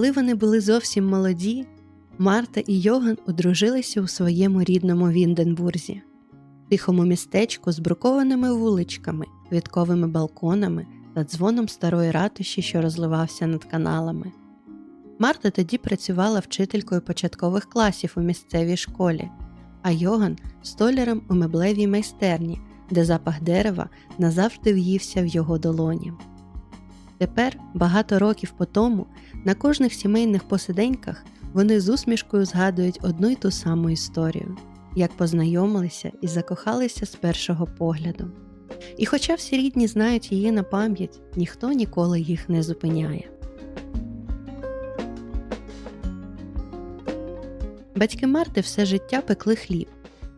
Коли вони були зовсім молоді, Марта і Йоган одружилися у своєму рідному Вінденбурзі, тихому містечку з брукованими вуличками, квітковими балконами та дзвоном старої ратуші, що розливався над каналами. Марта тоді працювала вчителькою початкових класів у місцевій школі, а Йоган столярем у меблевій майстерні, де запах дерева назавжди в'ївся в його долоні. Тепер, багато років по тому, на кожних сімейних посиденьках вони з усмішкою згадують одну й ту саму історію, як познайомилися і закохалися з першого погляду. І хоча всі рідні знають її на пам'ять, ніхто ніколи їх не зупиняє. Батьки Марти все життя пекли хліб.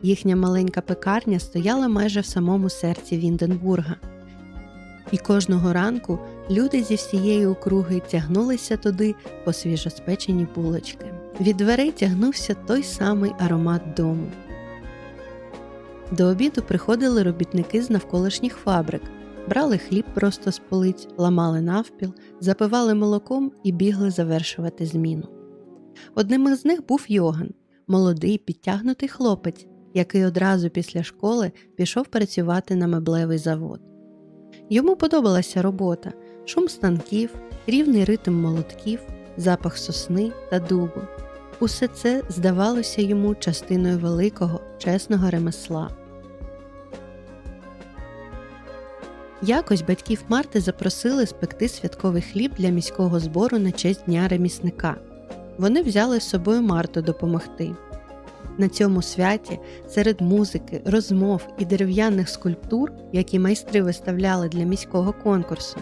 Їхня маленька пекарня стояла майже в самому серці Вінденбурга. І кожного ранку люди зі всієї округи тягнулися туди по свіжоспечені булочки. Від дверей тягнувся той самий аромат дому. До обіду приходили робітники з навколишніх фабрик, брали хліб просто з полиць, ламали навпіл, запивали молоком і бігли завершувати зміну. Одним із них був Йоган, молодий підтягнутий хлопець, який одразу після школи пішов працювати на меблевий завод. Йому подобалася робота, шум станків, рівний ритм молотків, запах сосни та дубу. Усе це здавалося йому частиною великого, чесного ремесла. Якось батьків Марти запросили спекти святковий хліб для міського збору на честь дня ремісника. Вони взяли з собою Марту допомогти. На цьому святі серед музики, розмов і дерев'яних скульптур, які майстри виставляли для міського конкурсу,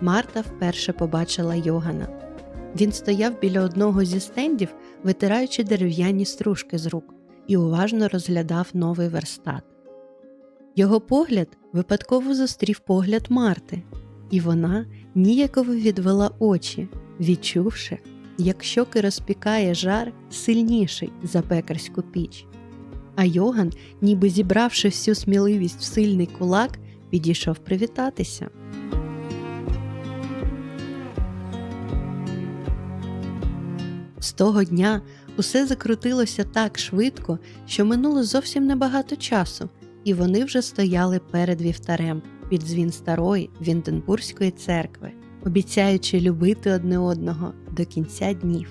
Марта вперше побачила Йогана. Він стояв біля одного зі стендів, витираючи дерев'яні стружки з рук, і уважно розглядав новий верстат. Його погляд випадково зустрів погляд Марти, і вона ніяково відвела очі, відчувши, як щоки розпікає жар сильніший за пекарську піч. А Йоган, ніби зібравши всю сміливість в сильний кулак, підійшов привітатися. З того дня усе закрутилося так швидко, що минуло зовсім небагато часу, і вони вже стояли перед вівтарем під дзвін старої Вінденбурзької церкви, обіцяючи любити одне одного до кінця днів.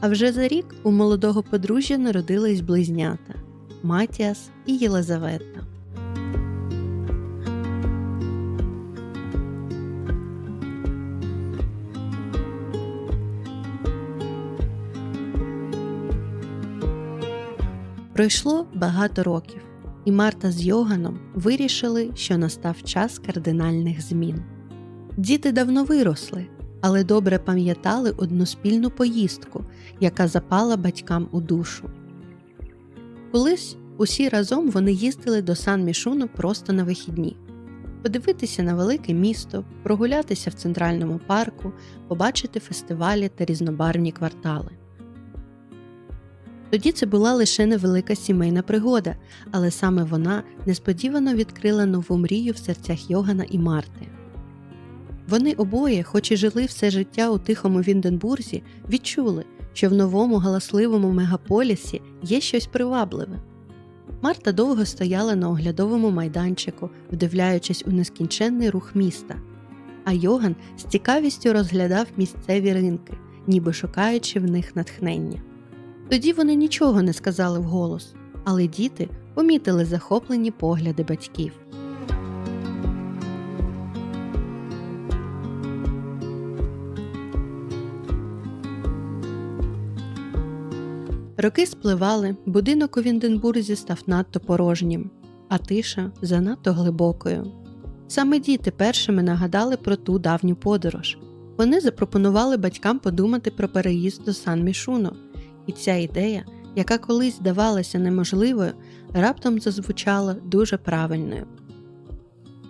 А вже за рік у молодого подружжя народились близнята Матіас і Єлизавета. Пройшло багато років, і Марта з Йоганом вирішили, що настав час кардинальних змін. Діти давно виросли, але добре пам'ятали одну спільну поїздку, яка запала батькам у душу. Колись усі разом вони їздили до Сан Мішуну просто на вихідні, подивитися на велике місто, прогулятися в центральному парку, побачити фестивалі та різнобарвні квартали. Тоді це була лише невелика сімейна пригода, але саме вона несподівано відкрила нову мрію в серцях Йогана і Марти. Вони обоє, хоч і жили все життя у тихому Вінденбурзі, відчули, що в новому галасливому мегаполісі є щось привабливе. Марта довго стояла на оглядовому майданчику, вдивляючись у нескінченний рух міста, а Йоган з цікавістю розглядав місцеві ринки, ніби шукаючи в них натхнення. Тоді вони нічого не сказали вголос, але діти помітили захоплені погляди батьків. Роки спливали, будинок у Вінденбурзі став надто порожнім, а тиша занадто глибокою. Саме діти першими нагадали про ту давню подорож. Вони запропонували батькам подумати про переїзд до Сан Мішуно, і ця ідея, яка колись здавалася неможливою, раптом зазвучала дуже правильною.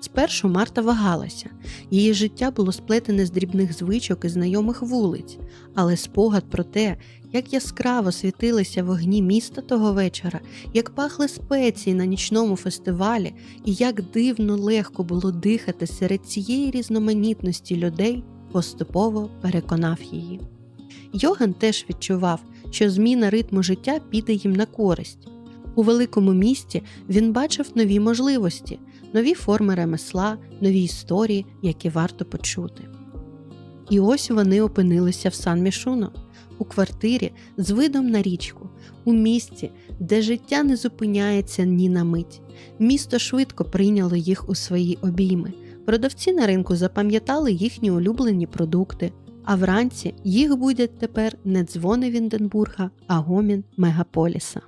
Спершу Марта вагалася, її життя було сплетене з дрібних звичок і знайомих вулиць, але спогад про те, як яскраво світилися вогні міста того вечора, як пахли спеції на нічному фестивалі, і як дивно легко було дихати серед цієї різноманітності людей, поступово переконав її. Йоган теж відчував, що зміна ритму життя піде їм на користь. У великому місті він бачив нові можливості, нові форми ремесла, нові історії, які варто почути. І ось вони опинилися в Сан Мішуно, у квартирі з видом на річку, у місті, де життя не зупиняється ні на мить. Місто швидко прийняло їх у свої обійми. Продавці на ринку запам'ятали їхні улюблені продукти, а вранці їх будять тепер не дзвони Вінденбурга, а гомін мегаполіса.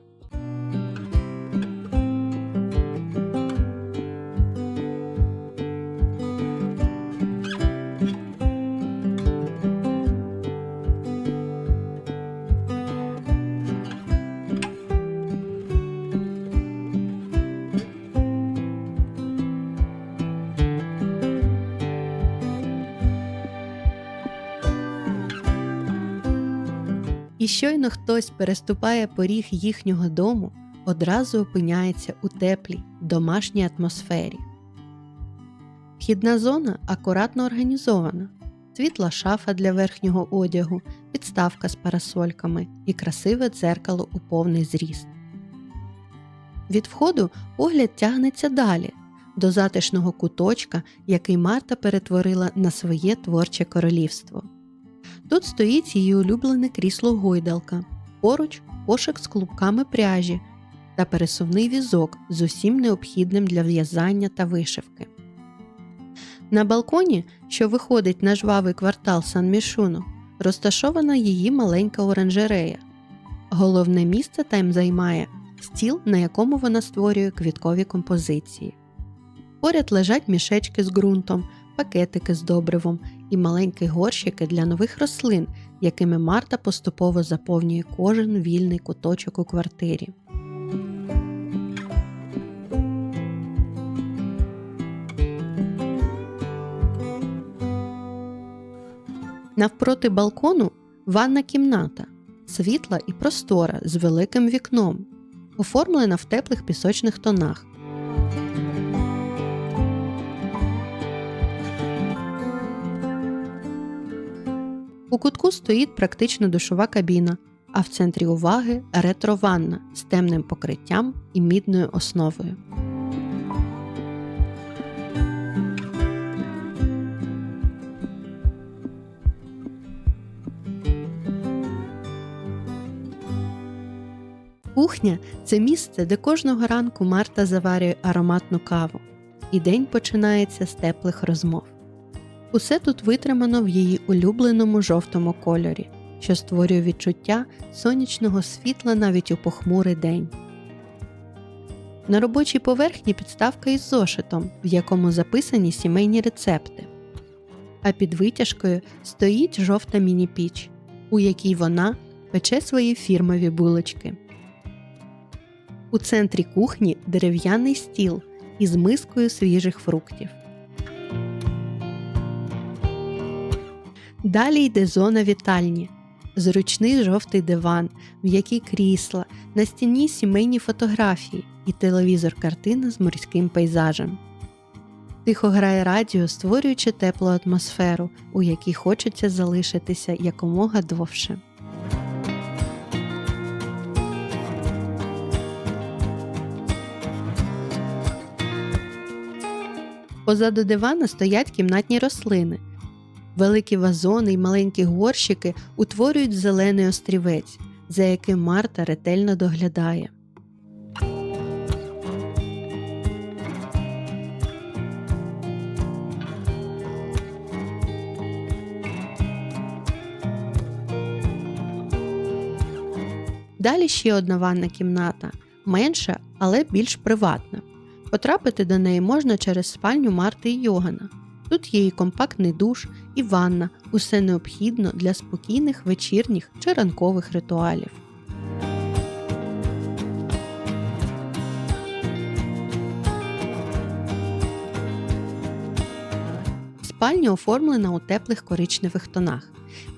Щойно хтось переступає поріг їхнього дому, одразу опиняється у теплій, домашній атмосфері. Вхідна зона акуратно організована, світла шафа для верхнього одягу, підставка з парасольками і красиве дзеркало у повний зріст. Від входу погляд тягнеться далі, до затишного куточка, який Марта перетворила на своє творче королівство. Тут стоїть її улюблене крісло гойдалка, поруч кошик з клубками пряжі та пересувний візок з усім необхідним для в'язання та вишивки. На балконі, що виходить на жвавий квартал Сан Мішуно, розташована її маленька оранжерея. Головне місце там займає стіл, на якому вона створює квіткові композиції. Поряд лежать мішечки з ґрунтом, пакетики з добривом і маленькі горщики для нових рослин, якими Марта поступово заповнює кожен вільний куточок у квартирі. Навпроти балкону ванна кімната, світла і простора з великим вікном, оформлена в теплих пісочних тонах. У кутку стоїть практично душова кабіна, а в центрі уваги ретро-ванна з темним покриттям і мідною основою. Кухня це місце, де кожного ранку Марта заварює ароматну каву, і день починається з теплих розмов. Усе тут витримано в її улюбленому жовтому кольорі, що створює відчуття сонячного світла навіть у похмурий день. На робочій поверхні підставка із зошитом, в якому записані сімейні рецепти. А під витяжкою стоїть жовта міні-піч, у якій вона пече свої фірмові булочки. У центрі кухні дерев'яний стіл із мискою свіжих фруктів. Далі йде зона вітальні, зручний жовтий диван, м'які крісла, на стіні сімейні фотографії і телевізор картина з морським пейзажем. Тихо грає радіо, створюючи теплу атмосферу, у якій хочеться залишитися якомога довше. Позаду дивана стоять кімнатні рослини. Великі вазони й маленькі горщики утворюють зелений острівець, за яким Марта ретельно доглядає. Далі ще одна ванна кімната, менша, але більш приватна. Потрапити до неї можна через спальню Марти і Йогана. Тут є і компактний душ, і ванна, усе необхідно для спокійних вечірніх чи ранкових ритуалів. Спальня оформлена у теплих коричневих тонах.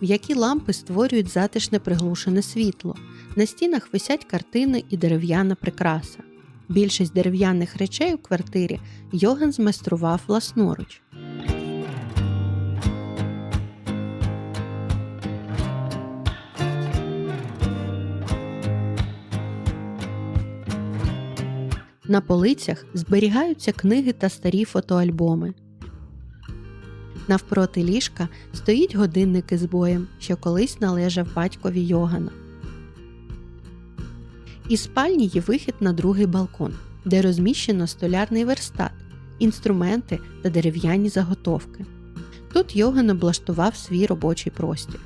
М'які лампи створюють затишне приглушене світло. На стінах висять картини і дерев'яна прикраса. Більшість дерев'яних речей у квартирі Йоган змайстрував власноруч. На полицях зберігаються книги та старі фотоальбоми. Навпроти ліжка стоїть годинник із боєм, що колись належав батькові Йогана. Із спальні є вихід на другий балкон, де розміщено столярний верстат, інструменти та дерев'яні заготовки. Тут Йоган облаштував свій робочий простір.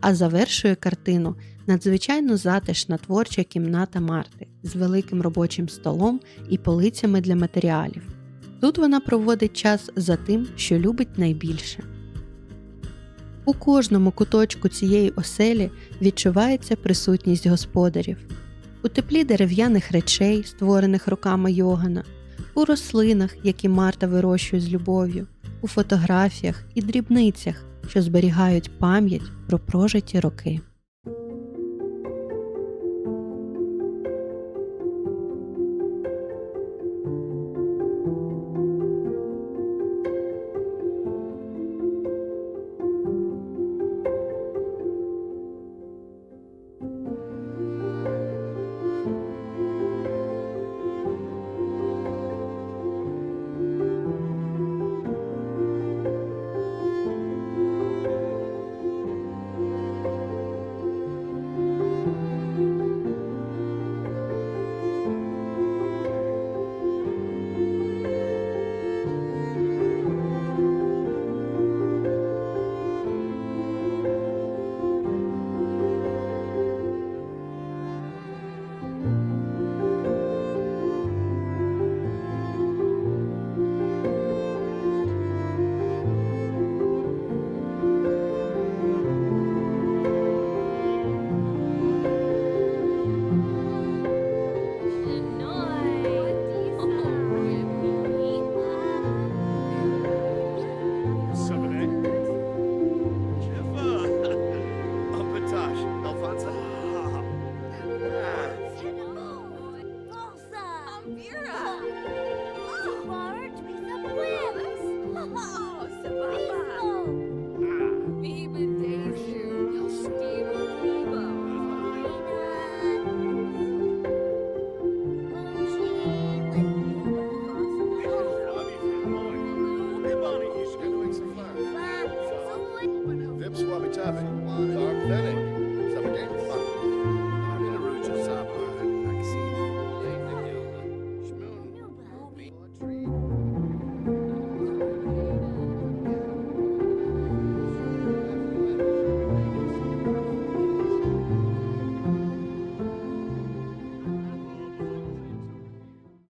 А завершує картину надзвичайно затишна творча кімната Марти з великим робочим столом і полицями для матеріалів. Тут вона проводить час за тим, що любить найбільше. У кожному куточку цієї оселі відчувається присутність господарів, у теплі дерев'яних речей, створених руками Йогана, у рослинах, які Марта вирощує з любов'ю, у фотографіях і дрібницях, що зберігають пам'ять про прожиті роки.